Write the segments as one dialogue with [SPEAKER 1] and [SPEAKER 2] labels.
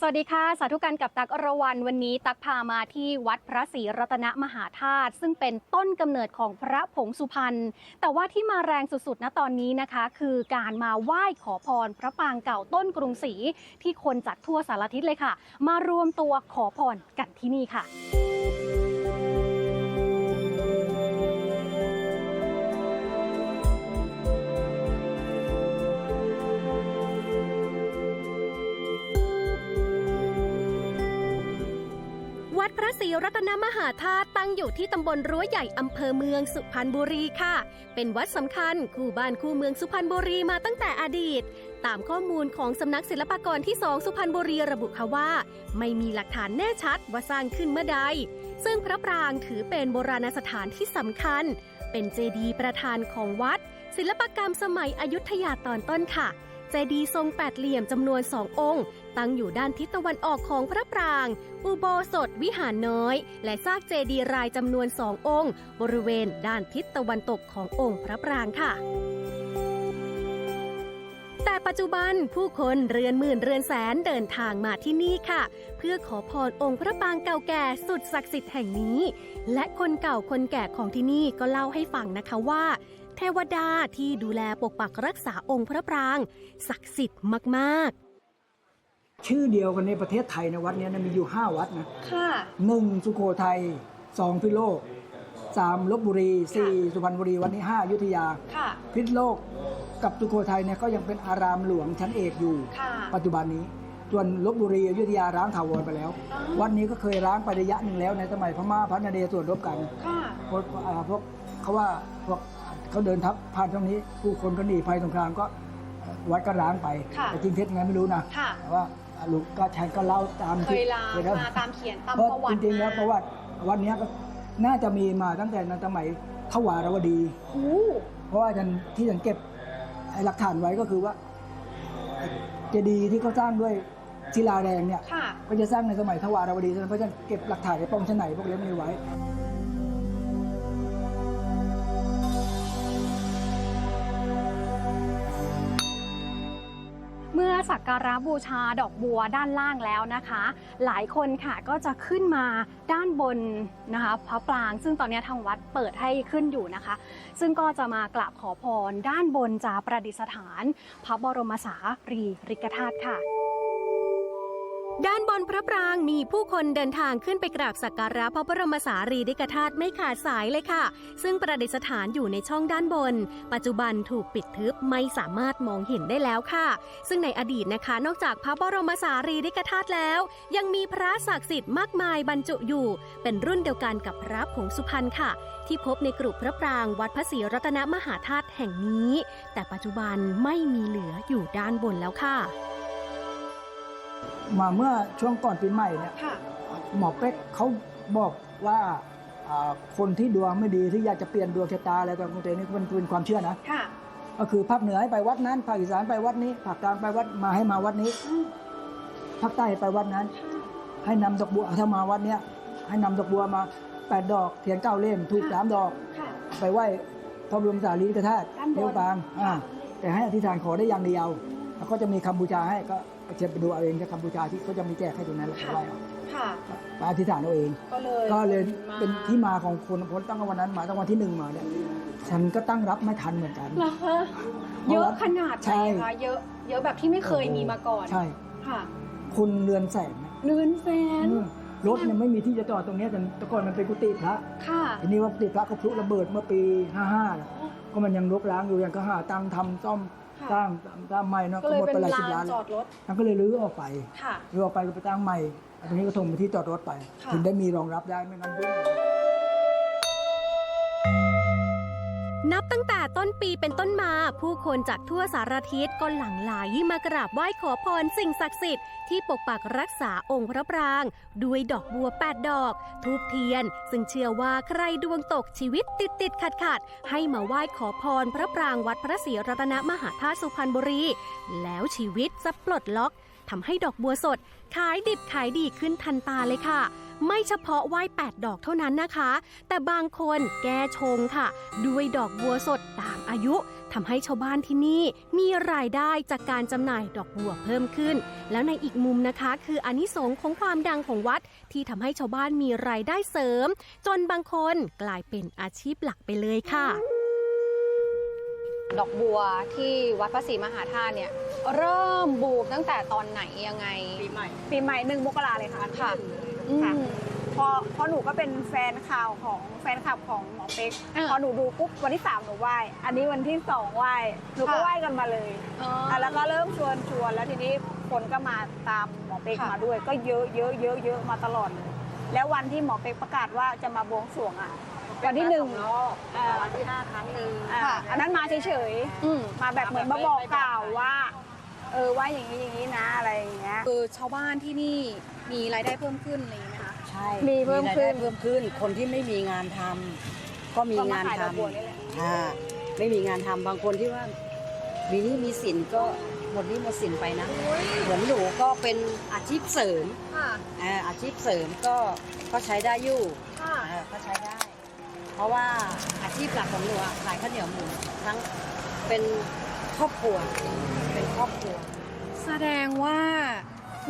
[SPEAKER 1] สวัสดีค่ะ สาธุการกับตักอรวรรณวันนี้ตักพามาที่วัดพระศรีรัตนมหาธาตุซึ่งเป็นต้นกำเนิดของพระผงสุพรรณแต่ว่าที่มาแรงสุดๆนะตอนนี้นะคะ คือการมาไหว้ขอพรพระปางเก่าต้นกรุงศรีที่คนจากทั่วสารทิศเลยค่ะ มารวมตัวขอพรกันที่นี่ค่ะ ศรีรัตนมหาธาตุตั้งอยู่ที่ตำบลรั้วใหญ่อำเภอเมืองสุพรรณบุรีค่ะ เป็นวัดสำคัญคู่บ้านคู่เมืองสุพรรณบุรีมาตั้งแต่อดีต ตามข้อมูลของสำนักศิลปากรที่2สุพรรณบุรีระบุค่ะว่า ไม่มีหลักฐานแน่ชัดว่าสร้างขึ้นเมื่อใด ซึ่งพระปรางถือเป็นโบราณสถานที่สำคัญ เป็นเจดีย์ประธานของวัด ศิลปกรรมสมัยอยุธยาตอนต้นค่ะเจดีย์ทรงแปดเหลี่ยมจำนวนสององค์ ตั้งอยู่ด้านทิศตะวันออกของพระปราง อุโบสถวิหารน้อย และซากเจดีย์รายจำนวนสององค์ บริเวณด้านทิศตะวันตกขององค์พระปรางค่ะแต่ปัจจุบันผู้คนเรือนหมื่นเรือนแสนเดินทางมาที่นี่ค่ะ เพื่อขอพรองค์พระปรางเก่าแก่สุดศักดิ์สิทธิ์แห่งนี้ และคนเก่าคนแก่ของที่นี่ก็เล่าให้ฟังนะคะว่า เทวดาที่ดูแลปกปักรักษาองค์พระปราง ศักดิ์สิทธิ์มากๆ
[SPEAKER 2] ชื่อเดียวกันในประเทศไทยนะวัดเนี้ยนะมีอยู่ 5 วัดนะ
[SPEAKER 1] ค่ะ
[SPEAKER 2] หนึ่งสุโขทัยสองพิโลกสามลบบุรีสี่สุพรรณบุรีวันนี้ห้าอยุธยา
[SPEAKER 1] ค่ะ
[SPEAKER 2] พิษณุโลกกับสุโขทัยเนี่ยก็ยังเป็นอารามหลวงชั้นเอกอยู่
[SPEAKER 1] ค่ะ
[SPEAKER 2] ปัจจุบันนี้ส่วนลบบุรีอยุธยาร้างถาวรไปแล้ววัดนี้ก็เคยร้างไประยะหนึ่งแล้วในสมัยพม่าพระนเรศวรรบกัน
[SPEAKER 1] ค่ะ
[SPEAKER 2] พวกอ่าพวกเขาว่าพวกเขาเดินทัพผ่านตรงนี้ ผู้คนก็หนีภัยสงครามก็เอ่อวัดก็ร้างไป
[SPEAKER 1] ค่ะ
[SPEAKER 2] แต่จริงเท็จยังไงไม่รู้นะ
[SPEAKER 1] ค่ะ
[SPEAKER 2] แต่ว่าอ่า ลูกก็ฉันก็เล่าตาม
[SPEAKER 1] เค
[SPEAKER 2] ที่
[SPEAKER 1] ยลา
[SPEAKER 2] เคยเล่
[SPEAKER 1] มาตามเขียนตาม
[SPEAKER 2] เพราะ
[SPEAKER 1] ประวั
[SPEAKER 2] จ
[SPEAKER 1] ติ
[SPEAKER 2] ริงๆแล้ว
[SPEAKER 1] มา
[SPEAKER 2] ประวัติวันนี้ก็น่าจะมีมาตั้งแต่ในสมัยทวารวดี
[SPEAKER 1] โอ้
[SPEAKER 2] เพราะว่าฉันที่ฉันเก็บไอ้หลักฐานไว้ก็คือว่าไอ้เจดีย์ที่เขาสร้างด้วยศิลาแรงเนี่ย
[SPEAKER 1] ค่ะ
[SPEAKER 2] ก็จะสร้างในสมัยทวารวดีฉะนั้นเพราะฉะนันเก็บหลักฐานในปองชั้นไหนพวกนี้มีไว้
[SPEAKER 1] เมื่อ สักการะบูชาดอกบัวด้านล่างแล้วนะคะ หลายคนค่ะก็จะขึ้นมาด้านบนนะคะพระปราง ซึ่งตอนนี้ทางวัดเปิดให้ขึ้นอยู่นะคะ ซึ่งก็จะมากราบขอพรด้านบนจะประดิษฐาน พระบรมสารีริกธาตุค่ะ นพระปรางมีผู้คนเดินทางขึ้นไปกราบสักการะพระบรมสารีริกธาตุไม่ขาดสายเลยค่ะ ซึ่งประดิษฐานอยู่ในช่องด้านบน ปัจจุบันถูกปิดทึบไม่สามารถมองเห็นได้แล้วค่ะ ซึ่งในอดีตนะคะ นอกจากพระบรมสารีริกธาตุแล้ว ยังมีพระศักดิ์สิทธิ์มากมายบรรจุอยู่ เป็นรุ่นเดียวกันกับพระผงสุพรรณค่ะ ที่พบในกรุพระปรางวัดพระศรีรัตนมหาธาตุแห่งนี้ แต่ปัจจุบันไม่มีเหลืออยู่ด้านบนแล้วค่ะ
[SPEAKER 2] มาเมื่อช่วงก่อนปีใหม่เนี่ย
[SPEAKER 1] ค่ะ
[SPEAKER 2] หมอเป๊กเขาบอกว่าอ่าคนที่ดวงไม่ดีที่อยากจะเปลี่ยนดวงชะตาอะไรต่างๆนี่มันเป็นความเชื่อนะ
[SPEAKER 1] ค่ะ
[SPEAKER 2] ก็คือภาคเหนือให้ไปวัดนั้นภาคอีสานไปวัดนี้ภาคกลางไปวัดมาให้มาวัดนี้ภาคใต้ไปวัดนั้นให้นำดอกบัวถ้ามาวัดเนี้ยให้นำดอกบัวมาแปดดอกเทียนเก้าเล่มถูกสามดอก
[SPEAKER 1] ค่ะ
[SPEAKER 2] ไปไหว้พระบรมสารีริกธาตุ
[SPEAKER 1] ด้านบน
[SPEAKER 2] เลี้ยวกลางอ่าแต่ให้อธิษฐานขอได้อย่างเดียวแล้วก็จะมีคำบูชาให้ก็ เช็คไปดูเอาเองจะคำบูชาที่เขาจะมีแจกให้ตรงนั้นแหละไหว้เอา
[SPEAKER 1] ค่ะ
[SPEAKER 2] ไปอธิษฐานเอาเอง
[SPEAKER 1] ก็เลย
[SPEAKER 2] ก็เลย
[SPEAKER 1] มา
[SPEAKER 2] เป็นที่มาของคนคนตั้งแต่วันนั้นมาตั้งวันที่หนึ่งมาเนี่ยฉันก็ตั้งรับไม่ทันเหมือนกัน
[SPEAKER 1] เหรอคะ
[SPEAKER 2] เพราะว่า
[SPEAKER 1] เยอะขนาดไหน
[SPEAKER 2] ใช่
[SPEAKER 1] คะเยอะเยอะแบบที่ไม่เคยมีมาก่อน
[SPEAKER 2] ใช่
[SPEAKER 1] ค่ะ
[SPEAKER 2] คุณเรือนแสงนะ
[SPEAKER 1] เรือนแสน
[SPEAKER 2] อืมรถเนี่ยไม่มีที่จะจอดตรงเนี้ยแต่แต่ก่อนมันเป็นกุฏิพระ
[SPEAKER 1] ค่ะ
[SPEAKER 2] ทีนี้ว่ากุฏิพระก็พลุระเบิดเมื่อปี 55น่ะก็มันยังรกร้างอยู่ยังก็หาตังค์ทำซ่อม
[SPEAKER 1] ค่ะ
[SPEAKER 2] สร้างสร้างใหม่เนาะ
[SPEAKER 1] ก็
[SPEAKER 2] ก็
[SPEAKER 1] เลย
[SPEAKER 2] หมด
[SPEAKER 1] เป็
[SPEAKER 2] ไป
[SPEAKER 1] น
[SPEAKER 2] หลาย
[SPEAKER 1] ลา
[SPEAKER 2] สิบล้าน
[SPEAKER 1] นจอดรถ
[SPEAKER 2] มันก็เลยรื้อออกไป
[SPEAKER 1] ค่ะ
[SPEAKER 2] รื้อออกไปก็ไปตั้งใหม่ตรงนี้ก็ส่งไปที่จอดรถไป
[SPEAKER 1] ค่ะ
[SPEAKER 2] ถึงได้มีรองรับได้ไม่งั้นยุ่ง
[SPEAKER 1] นับตั้งแต่ต้นปีเป็นต้นมา ผู้คนจากทั่วสารทิศก็หลั่งไหลมากราบไหว้ขอพรสิ่งศักดิ์สิทธิ์ที่ปกปักรักษาองค์พระปราง ด้วยดอกบัว 8 ดอก ทูบเทียน ซึ่งเชื่อว่าใครดวงตกชีวิตติดติดขัดขัดให้มาไหว้ขอพรพระปรางวัดพระศรีรัตนมหาธาตุสุพรรณบุรี แล้วชีวิตจะปลดล็อกทำให้ดอกบัวสด ขายดิบขายดีขึ้นทันตาเลยค่ะ ไม่เฉพาะไหว้8ดอกเท่านั้นนะคะ แต่บางคนแก้ชงค่ะ ด้วยดอกบัวสดตามอายุทำให้ชาวบ้านที่นี่มีรายได้จากการจำหน่ายดอกบัวเพิ่มขึ้น แล้วในอีกมุมนะคะ คืออานิสงส์ของความดังของวัด ที่ทำให้ชาวบ้านมีรายได้เสริม จนบางคนกลายเป็นอาชีพหลักไปเลยค่ะ
[SPEAKER 3] ดอกบัวที่วัดพระศรีมหาธาตุเนี่ยเริ่มบูมตั้งแต่ตอนไหนยังไง
[SPEAKER 4] ปีใหม่
[SPEAKER 5] ปีใหม่หนึ่งมกราเลยค่ะ
[SPEAKER 3] ค่ะอื
[SPEAKER 5] ค่ะ
[SPEAKER 3] ม
[SPEAKER 5] พอพอหนูก็เป็นแฟนข่าวของแฟนคลับของหมอเป๊ก
[SPEAKER 3] อ่า
[SPEAKER 5] พอหนูดูปุ๊บวันที่สามหนูไหว้อันนี้วันที่สองไหว้หนูก็
[SPEAKER 3] ค่ะ
[SPEAKER 5] ไหว้กันมาเลย
[SPEAKER 3] อ๋อ
[SPEAKER 5] อะแล้วก็เริ่มชวนชวนแล้วทีนี้คนก็มาตามหมอเป๊ก
[SPEAKER 3] ค่ะ
[SPEAKER 5] มาด้วย ก็เยอะเยอะเยอะเยอะมาตลอดเลยแล้ววันที่หมอเป๊กประกาศว่าจะมาบวงสรวงอะวันที่หนึ่ง
[SPEAKER 4] รอบ
[SPEAKER 5] อ่า
[SPEAKER 4] วันที่ห้าครั้งหนึ่ง
[SPEAKER 5] อ่าอันนั้นมาเฉย
[SPEAKER 3] อืม
[SPEAKER 5] ๆมาแบบเหมือนมาบอกกล่าวว่า เออว่าอย่างนี้อย่างนี้นะอะไรอย่างเงี้ย
[SPEAKER 3] คือชาวบ้านที่นี่ มีรายได้เพิ่มขึ้นอะไรอย่างนี้ไหมคะ
[SPEAKER 4] ใช่
[SPEAKER 5] มีเพิ่ม
[SPEAKER 4] ราย
[SPEAKER 5] ขึ้
[SPEAKER 4] ได้
[SPEAKER 5] น
[SPEAKER 4] เพิ่มขึ้น คนที่ไม่มีงานทำก็มี
[SPEAKER 5] ก็มางา
[SPEAKER 4] น
[SPEAKER 5] ขายด
[SPEAKER 4] ท
[SPEAKER 5] อกบัวนี่แหละำ
[SPEAKER 4] อ่าไม่มีงานทำบางคนที่ว่ามีหนี้มีสินก็หมดหนี้หมดสินไปนะเหมือนหนูก็เป็นอาชีพเสริม
[SPEAKER 3] ค่ะ
[SPEAKER 4] อ่าอาชีพเสริมก็ก็ใช้ได้อยู่
[SPEAKER 3] ค่ะ
[SPEAKER 4] อ่าก็ใช้ได้ เพราะว่าอาชีพหลักของหนูอะขายข้าวเหนียวหมูทั้งเป็นครอบครัวเป็นครอบครัว
[SPEAKER 3] แสดงว่า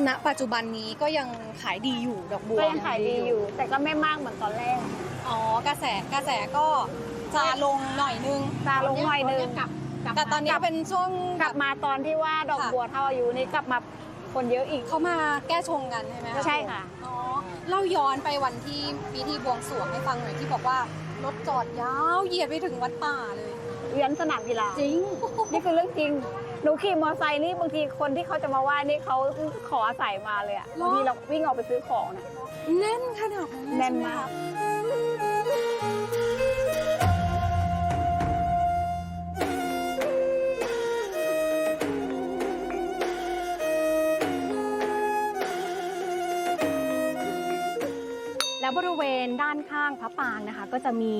[SPEAKER 3] ณปัจจุบันนี้ก็ยังขายดีอยู่ดอกบัว
[SPEAKER 5] ก็ยังขายดีอยู่ แต่ก็ไม่มากเหมือนตอนแรก
[SPEAKER 3] อ๋อกระแสกระแสก็จะลงหน่อยนึง
[SPEAKER 5] ซาลงหน่อยนึง
[SPEAKER 3] แต่ตอนนี้เป็นช่วง
[SPEAKER 5] กลับมาตอนที่ว่าดอก
[SPEAKER 3] ค่ะ
[SPEAKER 5] บัวเท่าอายุนี่กลับมาคนเยอะอีก
[SPEAKER 3] เขามาแก้ชงกันใช่ไหมคะ
[SPEAKER 5] ใช่ค่ะ
[SPEAKER 3] อ๋อเล่าย้อนไปวันที่พิธีบวงสรวงให้ฟังหน่อยที่บอกว่ารถจอดยาวเหยียดไปถึงวัดป่าเลย
[SPEAKER 5] เวียนสนามกีฬา
[SPEAKER 3] จริง
[SPEAKER 5] นี่คือเรื่องจริง หนูขี่มอเตอร์ไซค์นี่บางทีคนที่เขาจะมาไหว้นี่เขาขออาศัยมาเลยอะ
[SPEAKER 3] หรอ
[SPEAKER 5] บางทีเราวิ่งออกไปซื้อของเนี่ย
[SPEAKER 3] แน่นขนาดนั้นเลย
[SPEAKER 5] แน่น
[SPEAKER 3] ใช่ไห
[SPEAKER 5] มาก
[SPEAKER 3] คะ แล้วบริเวณด้านข้างพระปางนะคะ ก็จะมี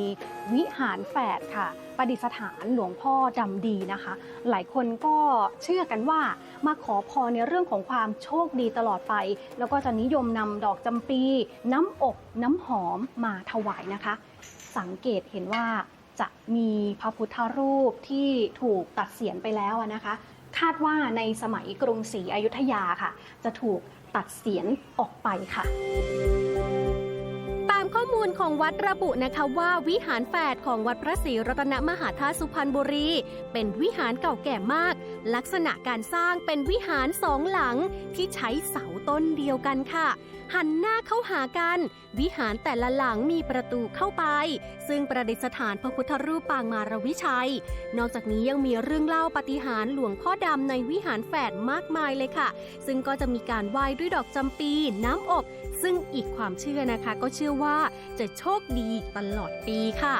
[SPEAKER 3] วิหารแฝดค่ะ ประดิษฐานหลวงพ่อดำดีนะคะ หลายคนก็เชื่อกันว่ามาขอพรในเรื่องของความโชคดีตลอดไป แล้วก็จะนิยมนำดอกจำปี น้ำอบน้ำหอมมาถวายนะคะ สังเกตเห็นว่าจะมีพระพุทธรูปที่ถูกตัดเสียนไปแล้วนะคะ คาดว่าในสมัยกรุงศรีอยุธยาค่ะ จะถูกตัดเสียนออกไปค่ะ
[SPEAKER 1] มูลของวัดระบุนะคะว่าวิหารแฝดของวัดพระศรีรัตนมหาธาตุสุพรรณบุรี เป็นวิหารเก่าแก่มาก ลักษณะการสร้างเป็นวิหารสองหลังที่ใช้เสาต้นเดียวกันค่ะ หันหน้าเข้าหากัน วิหารแต่ละหลังมีประตูเข้าไป ซึ่งประดิษฐานพระพุทธรูปปางมารวิชัย นอกจากนี้ยังมีเรื่องเล่าปฏิหารหลวงพ่อดำในวิหารแฝดมากมายเลยค่ะ ซึ่งก็จะมีการไหว้ด้วยดอกจำปีน้ำอบ ซึ่งอีกความเชื่อนะคะ ก็เชื่อว่าจะโชคดีตลอดปีค่ะ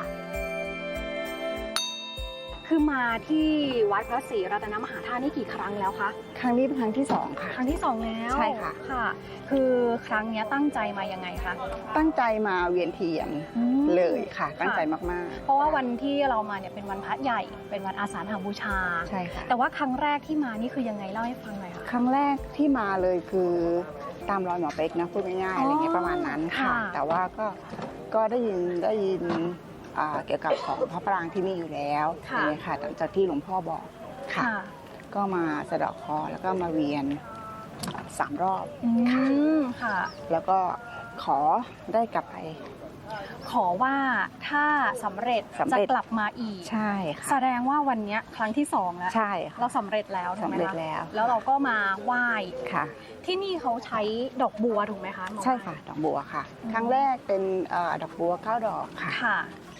[SPEAKER 3] คือมาที่วัดพระศรีรัตนมหาธาตุนี่กี่ครั้งแล้วคะ
[SPEAKER 6] ครั้งนี้เป็นครั้งที่สองค่ะ
[SPEAKER 3] ครั้งที่สองแล้ว
[SPEAKER 6] ใช่ค่ะ
[SPEAKER 3] ค่ะ คือครั้งเนี้ยตั้งใจมายังไงคะ
[SPEAKER 6] ตั้งใจมาเวียนเทียน
[SPEAKER 3] อืม
[SPEAKER 6] เลยค่ะ ตั้งใจมาก
[SPEAKER 3] เพราะว่าวันที่เรามาเนี่ยเป็นวันพระใหญ่ เป็นวันอาสาฬหบูชา
[SPEAKER 6] ๆ ใช่ค่ะ
[SPEAKER 3] แต่ว่าครั้งแรกที่มานี่คือยังไงเล่าให้ฟังหน่อยค่ะ
[SPEAKER 6] ครั้งแรกที่มาเลยคือ ตามรอยหมอเป๊กนะพูดง่ายๆอะไรเงี้ยประมาณนั้นค่ะ
[SPEAKER 3] ค่ะ
[SPEAKER 6] แต่ว่าก็ก็ได้ยินได้ยินอ่าเกี่ยวกับของพระปรางที่นี่อยู่แล้วอย่างเงี้ยค่ะหลังจากที่หลวงพ่อบอกค่ะก็มาสะเดอกคอแล้วก็มาเวียนสามรอบ
[SPEAKER 3] อื
[SPEAKER 6] ค่ะ
[SPEAKER 3] มค่ะ
[SPEAKER 6] แล้วก็ขอได้กลับไป
[SPEAKER 3] ขอว่าถ้าสำเร็จ
[SPEAKER 6] สำ
[SPEAKER 3] จะ
[SPEAKER 6] เร็จ
[SPEAKER 3] กลับมาอีก
[SPEAKER 6] ใช่
[SPEAKER 3] แส
[SPEAKER 6] ค่ะ
[SPEAKER 3] ดงว่าวันเนี้ยครั้งที่สองแล้ว
[SPEAKER 6] ใช่ค่ะ
[SPEAKER 3] เราสำเร็จแล้วถูกไหม
[SPEAKER 6] สำเร็จ
[SPEAKER 3] คะ
[SPEAKER 6] แล้ว
[SPEAKER 3] แล้วเราก็มาไหว้
[SPEAKER 6] ค่ะ
[SPEAKER 3] ที่นี่เขาใช้ดอกบัวถูกไหมคะหมอ
[SPEAKER 6] ใช่ค่ะ ดอกบัวค่ะ
[SPEAKER 3] อืม
[SPEAKER 6] ครั้งแรกเป็นเอ่อดอกบัวเก้าดอกค่ะ
[SPEAKER 3] ค่ะ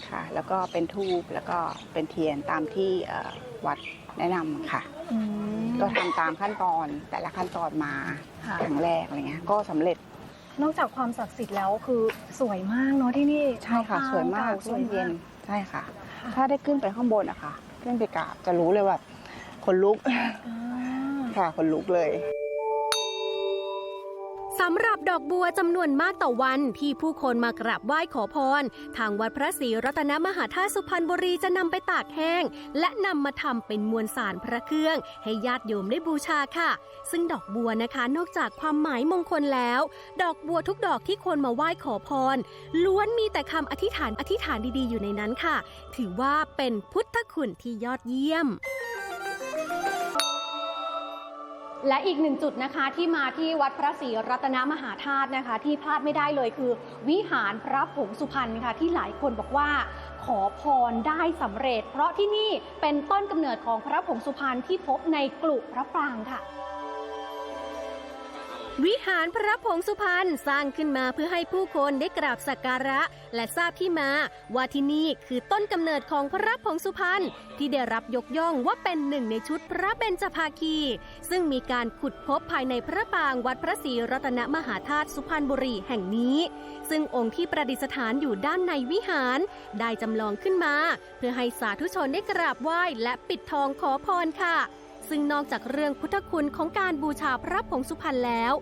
[SPEAKER 6] ค่ะ แล้วก็เป็นทูบแล้วก็เป็นเทียนตามที่เอ่อวัดแนะนำค่ะ
[SPEAKER 3] อืม
[SPEAKER 6] ก็ทำตามขั้นตอนแต่ละขั้นตอนมา
[SPEAKER 3] ค่ะ
[SPEAKER 6] ครั้งแรกอะไรเงี้ยก็สำเร็จ
[SPEAKER 3] นอกจากความศักดิ์สิทธิ์แล้วคือสวยมากเนาะที่นี่
[SPEAKER 6] ใช่ค่ะ สวยมาก
[SPEAKER 3] สวย
[SPEAKER 6] เย็
[SPEAKER 3] มาก
[SPEAKER 6] นใช่ค่ะ
[SPEAKER 3] ค่ะ
[SPEAKER 6] ถ้าได้ขึ้นไปข้างบนอะค่ะขึ้นไปกราบจะรู้เลยว่าคนลุก
[SPEAKER 3] อ่า
[SPEAKER 6] ค่ะคนลุกเลย
[SPEAKER 1] สำหรับดอกบัวจำนวนมากต่อวันที่ผู้คนมากราบไหว้ขอพร ทางวัดพระศรีรัตนมหาธาตุสุพรรณบุรีจะนำไปตากแห้ง และนำมาทำเป็นมวลสารพระเครื่อง ให้ญาติโยมได้บูชาค่ะ ซึ่งดอกบัวนะคะนอกจากความหมายมงคลแล้ว ดอกบัวทุกดอกที่คนมาไหว้ขอพร ล้วนมีแต่คำอธิษฐานอธิษฐานดีๆอยู่ในนั้นค่ะ ถือว่าเป็นพุทธคุณที่ยอดเยี่ยม
[SPEAKER 3] และอีกหนึ่งจุดนะคะที่มาที่วัดพระศรีรัตนมหาธาตุนะคะ ที่พลาดไม่ได้เลยคือ วิหารพระผงสุพรรณค่ะที่หลายคนบอกว่าขอพรได้สำเร็จ เพราะที่นี่เป็นต้นกำเนิดของพระผงสุพรรณที่พบในกลุ่พระปรางค่ะ
[SPEAKER 1] วิหารพระผงสุพรรณสร้างขึ้นมาเพื่อให้ผู้คนได้กราบสักการะ และทราบที่มาว่าที่นี่คือต้นกำเนิดของพระผงสุพรรณที่ได้รับยกย่องว่าเป็นหนึ่งในชุดพระเบญจภาคี ซึ่งมีการขุดพบภายในพระปรางวัดพระศรีรัตนมหาธาตุสุพรรณบุรีแห่งนี้ ซึ่งองค์ที่ประดิษฐานอยู่ด้านในวิหาร ได้จำลองขึ้นมา เพื่อให้สาธุชนได้กราบไหว้และปิดทองขอพรค่ะ ซึ่งนอกจากเรื่องพุทธคุณของการบูชาพระผงสุพรรณแล้ว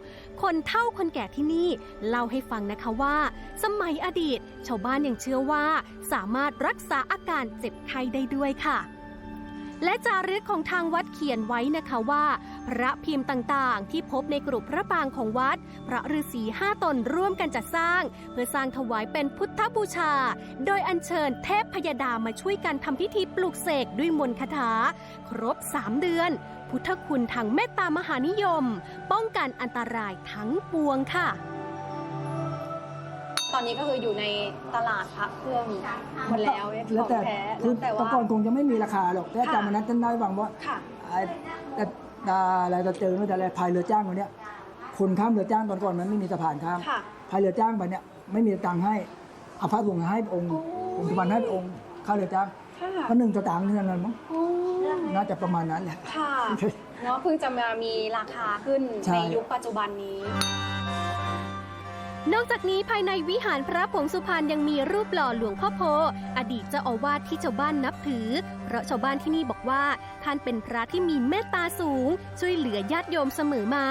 [SPEAKER 1] คนเฒ่าคนแก่ที่นี่เล่าให้ฟังนะคะว่า สมัยอดีต ชาวบ้านยังเชื่อว่า สามารถรักษาอาการเจ็บไข้ได้ด้วยค่ะ และจารึกของทางวัดเขียนไว้นะคะว่า พระพิมพ์ต่างๆ ที่พบในกรุพระปางของวัด พระฤาษีห้าตนร่วมกันจัดสร้าง เพื่อสร้างถวายเป็นพุทธบูชา โดยอัญเชิญเทพพยดามาช่วยกันทำพิธีปลุกเสกด้วยมนต์คาถา ครบ 3 เดือน พุทธคุณทางเมตตามหานิยม ป้องกันอันตรายทั้งปวงค่ะ
[SPEAKER 3] อนนี้ก็คืออยู่ในตลาดพระเครื่องหมดแล้ว
[SPEAKER 2] แล้วแต่
[SPEAKER 3] ของท้
[SPEAKER 2] คือ
[SPEAKER 3] แต่
[SPEAKER 2] แต่
[SPEAKER 3] ว่า
[SPEAKER 2] ก่อนคงจะไม่มีราคาหรอกแต่อาจารย์
[SPEAKER 3] ค่ะ
[SPEAKER 2] วันนั้นท่านได้ฟังว่า
[SPEAKER 3] ค่ะ
[SPEAKER 2] ไอ้แต่ตาอะไรเราเจอตั้งแต่อะไรพายเรือจ้างวันเนี้ยคนข้ามเรือจ้างตอนก่อนมันไม่มีสะพานข้าม
[SPEAKER 3] ค่ะ
[SPEAKER 2] พายเรือจ้างไปเนี่ยไม่มีตังค์ให้เอาพระถุงให้องค์องค์สุพรรณให้องค์ข้าเรือจ้าง
[SPEAKER 3] ค่ะ
[SPEAKER 2] ก็หนึ่งสตางค์เท่านั้นมั้ง
[SPEAKER 3] อ๋อ
[SPEAKER 2] น่าจะประมาณนั้นแหละ
[SPEAKER 3] ค่ะเนาะเพิ่งจะมามีราคาขึ้น
[SPEAKER 2] ใช่
[SPEAKER 3] ในยุคปัจจุบันนี้
[SPEAKER 1] นอกจากนี้ภายในวิหารพระผงสุพรรณยังมีรูปหล่อหลวงพ่อโพ อดีตเจ้าอาวาสที่ชาวบ้านนับถือ เพราะชาวบ้านที่นี่บอกว่า ท่านเป็นพระที่มีเมตตาสูง ช่วยเหลือญาติโยมเสมอมา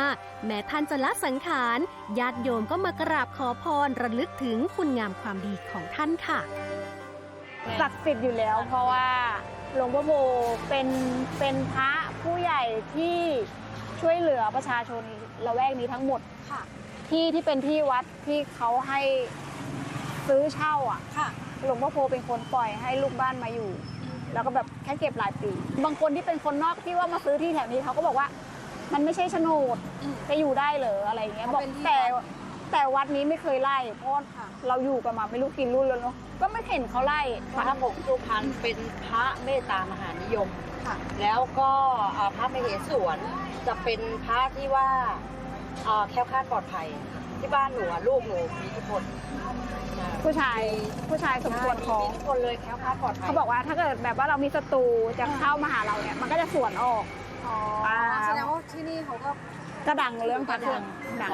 [SPEAKER 1] แม้ท่านจะละสังขารญาติโยมก็มากราบขอพรระลึกถึงคุณงามความดีของท่านค่ะ
[SPEAKER 5] ศักดิ์สิทธิ์อยู่แล้วเพราะว่าหลวงพ่อโบเป็นเป็นพระผู้ใหญ่ที่ช่วยเหลือประชาชนละแวกนี้ทั้งหมด
[SPEAKER 3] ค่ะ
[SPEAKER 5] ที่ที่เป็นที่วัดที่เขาให้ซื้อเช่าอะ
[SPEAKER 3] ค่ะ
[SPEAKER 5] หลวงพ่อโพเป็นคนปล่อยให้ลูกบ้านมาอยู่ แล้วก็แบบแค่เก็บหลายปี บางคนที่เป็นคนนอกที่ว่ามาซื้อที่แถวนี้เขาก็บอกว่า มันไม่ใช่โฉนด
[SPEAKER 3] อืม
[SPEAKER 5] จะอยู่ได้เหรออะไรอย่างเงี้ย
[SPEAKER 3] เพ
[SPEAKER 5] บอ
[SPEAKER 3] ราะ
[SPEAKER 5] ก
[SPEAKER 3] เป็นที่
[SPEAKER 5] แต่
[SPEAKER 3] วัด
[SPEAKER 5] แต่วัดนี้ไม่เคยไล่เพราะว่า
[SPEAKER 3] ค่ะ
[SPEAKER 5] เราอยู่กันมาไม่รู้กี่รุ่นแล้วเนาะก็ไม่เห็นเขาไล่
[SPEAKER 4] พระผงสุพรรณเป็นพระเมตตามหานิยม
[SPEAKER 3] ค่ะ
[SPEAKER 4] แล้วก็อ่าพระมเหสวนจะเป็นพระที่ว่า อ่าแคล้วคลาดปลอดภัย ที่บ้านหนูอะลูกหนูมีทุกคน
[SPEAKER 5] ผู้ชายผู้ชายสมควรของ
[SPEAKER 4] มีทุกคนเลยแคล้วคลาดปลอดภัย
[SPEAKER 5] เขาบอกว่าถ้าเกิดแบบว่าเรามีศัตรูจะเข้ามาหาเราเนี่ยมันก็จะสวนออก
[SPEAKER 3] อ๋อ
[SPEAKER 5] อ่า
[SPEAKER 3] แสดงว่าที่นี่เขาก็
[SPEAKER 5] กระดังเรื่องพระเครื่องดัง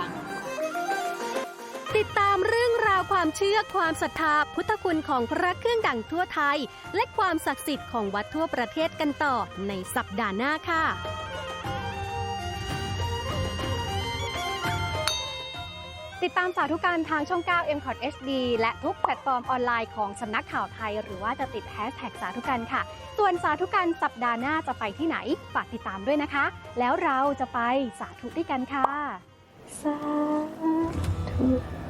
[SPEAKER 1] ติดตามเรื่องราวความเชื่อความศรัทธาพุทธคุณของพระเครื่องดังทั่วไทย และความศักดิ์สิทธิ์ของวัดทั่วประเทศกันต่อในสัปดาห์หน้าค่ะ
[SPEAKER 3] ติดตามสาธุการทางช่อง 9 m c o t HD และทุกแพลตฟอร์มออนไลน์ของสำนักข่าวไทย หรือว่าจะติดแฮชแท็กสาธุการค่ะ ส่วนสาธุการสัปดาห์หน้าจะไปที่ไหน ฝากติดตามด้วยนะคะ แล้วเราจะไปสาธุด้วยกันค่ะ
[SPEAKER 7] สาธุ